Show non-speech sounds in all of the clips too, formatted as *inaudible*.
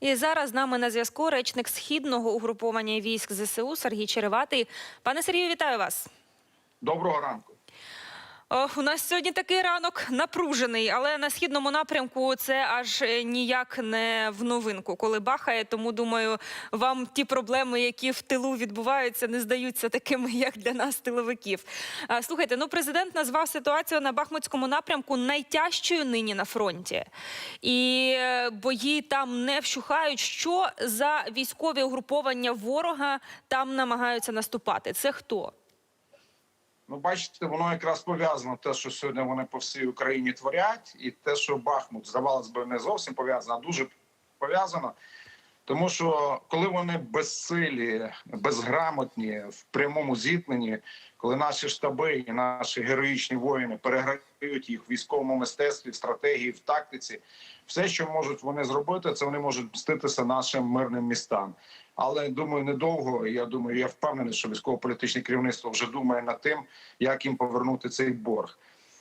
І зараз з нами на зв'язку речник східного угруповання військ ЗСУ Сергій Череватий. Пане Сергію, вітаю вас. Доброго ранку. У нас сьогодні такий ранок напружений, але на східному напрямку це аж е, ніяк не в новинку, коли бахає. Тому думаю, вам ті проблеми, які в тилу відбуваються, не здаються такими, *laughs* як для нас, тиловиків. Слухайте, ну президент назвав ситуацію на Бахмутському напрямку найтяжчою нині на фронті, і е, бої там не вщухають. Що за військові угруповання ворога там намагаються наступати? Це хто? Ну, бачите, воно якраз пов'язано те, що сьогодні вони по всій Україні творять, і те, що Бахмут здавалось би не зовсім пов'язано, а дуже пов'язано. Тому що коли вони безсилі, безграмотні в прямому зіткненні, коли наші штаби і наші героїчні воїни переграють їх в військовому мистецтві, в стратегії, в тактиці, все, що можуть вони зробити, це вони можуть мститися нашим мирним містам. Але думаю, недовго. Я думаю, я впевнений, що військово-політичне керівництво вже думає над тим, як їм повернути цей борг.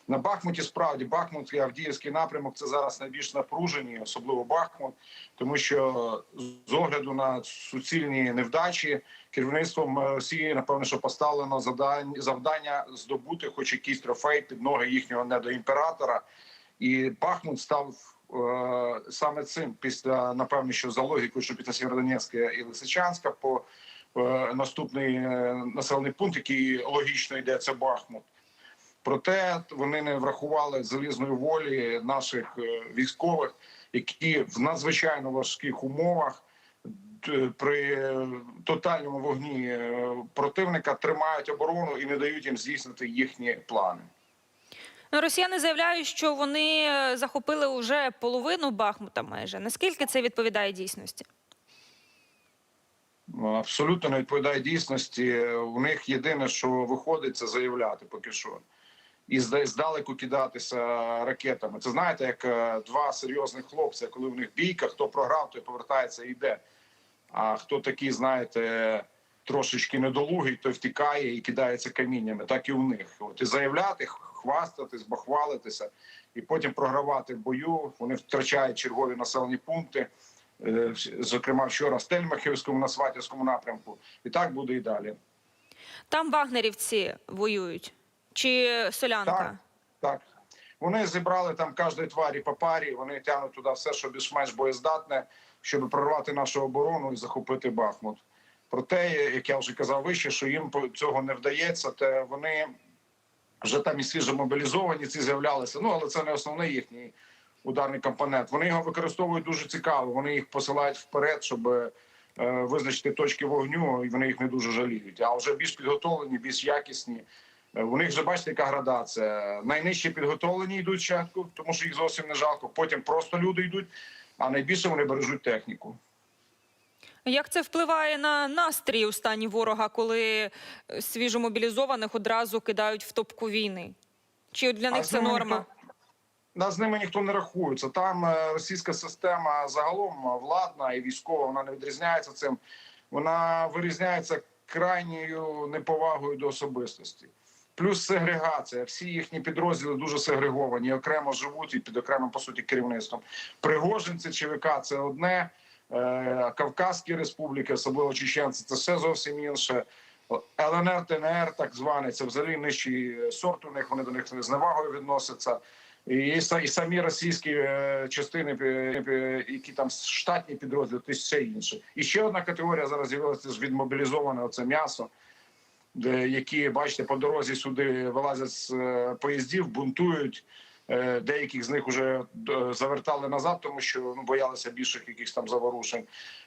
На Бахмуті справді Бахмут і Авдіївський напрямок це зараз найбільш напружені, особливо Бахмут, тому що з огляду на суцільні невдачі керівництвом Росії, напевно, що поставлено завдання, здобути хоч якийсь трофей під ноги їхнього недоімператора. І Бахмут став е, саме цим після напевно, що за логікою, що після Сєвєродонецька і Лисичанська по е, наступний е, населений пункт, який логічно йде, це Бахмут. Проте вони не врахували залізної волі наших е, військових, які в надзвичайно важких умовах при тотальному вогні е, противника тримають оборону і не дають їм здійснити їхні плани. Ну, Росіяни заявляють, що вони е, захопили вже половину Бахмута майже. Наскільки це відповідає дійсності? Ну, Абсолютно не відповідає дійсності. У них єдине, що виходить, це заявляти поки що. І зда- здалеку кидатися ракетами. Це знаєте, як е, два серйозних хлопця, коли в них бійка, хто програв, той повертається і йде. А хто такий, знаєте, трошечки недолугий, той втікає і кидається каміннями. Так і у них. От і заявляти, хвастатись, бахвалитися, і потім програвати в бою. Вони втрачають чергові населені пункти. Е, зокрема вчора в Стельмахівському на Сватівському напрямку, і так буде і далі. Там вагнерівці воюють чи солянка? Так, так. Вони зібрали там кожної тварі по парі. Вони тягнуть туди все, що більш-менш боєздатне, щоб прорвати нашу оборону і захопити Бахмут. Проте, як я вже казав вище, що їм цього не вдається, то вони вже там і свіжо мобілізовані, ці з'являлися. Ну але це не основний їхній ударний компонент. Вони його використовують дуже цікаво. Вони їх посилають вперед, щоб е, визначити точки вогню, і вони їх не дуже жаліють. А вже більш підготовлені, більш якісні. У них вже бачите, яка градація. Найнижчі підготовлені йдуть спочатку, тому що їх зовсім не жалко. Потім просто люди йдуть, а найбільше вони бережуть техніку. Як це впливає на настрій у стані ворога, коли свіжомобілізованих одразу кидають в топку війни? Чи для них це норма? ніхто- з ними ніхто не рахується. Там е, російська система загалом владна і військова, вона не відрізняється цим. Вона вирізняється крайньою неповагою до особистості. Плюс сегрегація. Всі їхні підрозділи дуже сегреговані, окремо живуть і під окремим по суті керівництвом. Пригожинці ЧВК це одне, е, Кавказські республіки, особливо чеченці, це все зовсім інше. ЛНР, ТНР, так званий, це взагалі нижчий сорт у них. Вони до них з зневагою відносяться. І, і самі російські е, частини, е, які там штатні підрозділи, то все інше. І ще одна категорія зараз з'явилася ж відмобілізоване це м'ясо, які, бачите, по дорозі сюди вилазять з е, поїздів, бунтують. Е, Деяких з них вже е, завертали назад, тому що ну, боялися більших якихось там заворушень.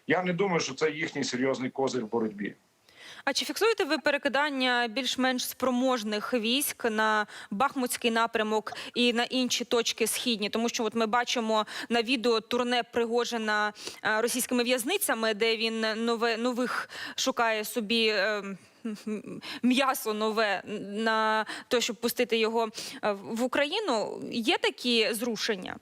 Я не думаю, що це їхній серйозний козир в боротьбі. А чи фіксуєте ви перекидання більш-менш спроможних військ на Бахмутський напрямок і на інші точки східні? Тому що от ми бачимо на відео турне Пригожина російськими в'язницями, де він нове нових шукає собі. е, *laughs* М'ясо нове на те, щоб пустити його е, в Україну. Є такі зрушення?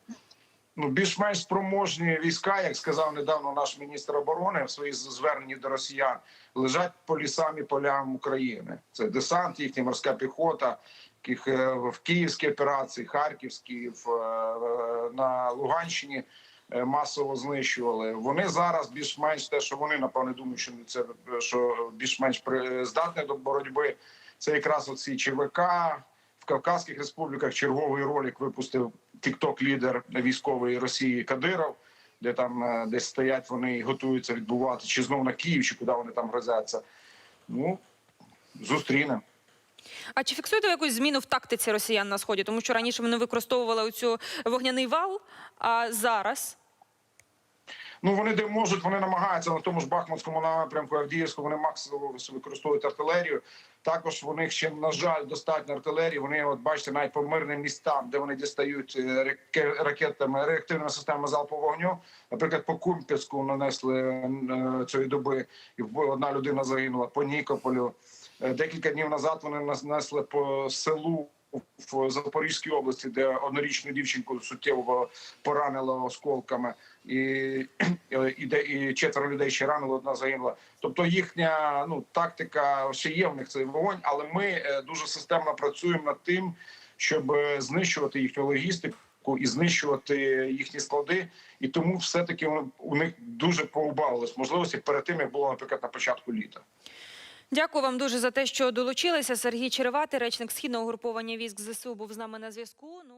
ну, більш-менш спроможні війська, як сказав недавно наш міністр оборони в своїй зверненні до росіян, лежать по лісам і полям України. Це десант, їхня морська піхота, е, в Київській операції, Харківській, в, е, на Луганщині. Е, масово знищували. Вони зараз більш-менш те, що вони напевне думають, що це що більш-менш здатні до боротьби. Це якраз оці ЧВК в Кавказьких республіках. Черговий ролик випустив тікток лідер військової Росії Кадиров, де там е, десь стоять вони і готуються відбувати, чи знов на Київ, чи куди вони там грозяться. Ну зустрінемо. А чи фіксуєте якусь зміну в тактиці росіян на сході? Тому що раніше вони використовували оцю вогняний вал, а зараз Ну вони де можуть, вони намагаються на тому ж Бахмутському напрямку Авдіївському. Вони максимум використовують артилерію. Також у них ще на жаль достатньо артилерії. Вони, от бачите, навіть по мирним містам, де вони дістають е, ракетами, реактивними системами залпового вогню. Наприклад, по Кумпівську нанесли е, цієї доби, і одна людина загинула по Нікополю. Декілька днів назад вони нанесли по селу. В Запорізькій області, де однорічну дівчинку суттєво поранило осколками, і, і, де і четверо людей ще ранило, одна загинула. Тобто їхня ну тактика ще є в них цей вогонь, але ми е, дуже системно працюємо над тим, щоб е, знищувати їхню логістику і знищувати їхні склади. І тому все таки у них дуже поубавилось можливості перед тим, як було наприклад на початку літа. Дякую вам дуже за те, що долучилися. Сергій Черевати, речник східного угруповання військ ЗСУ, був з нами на зв'язку. Ну.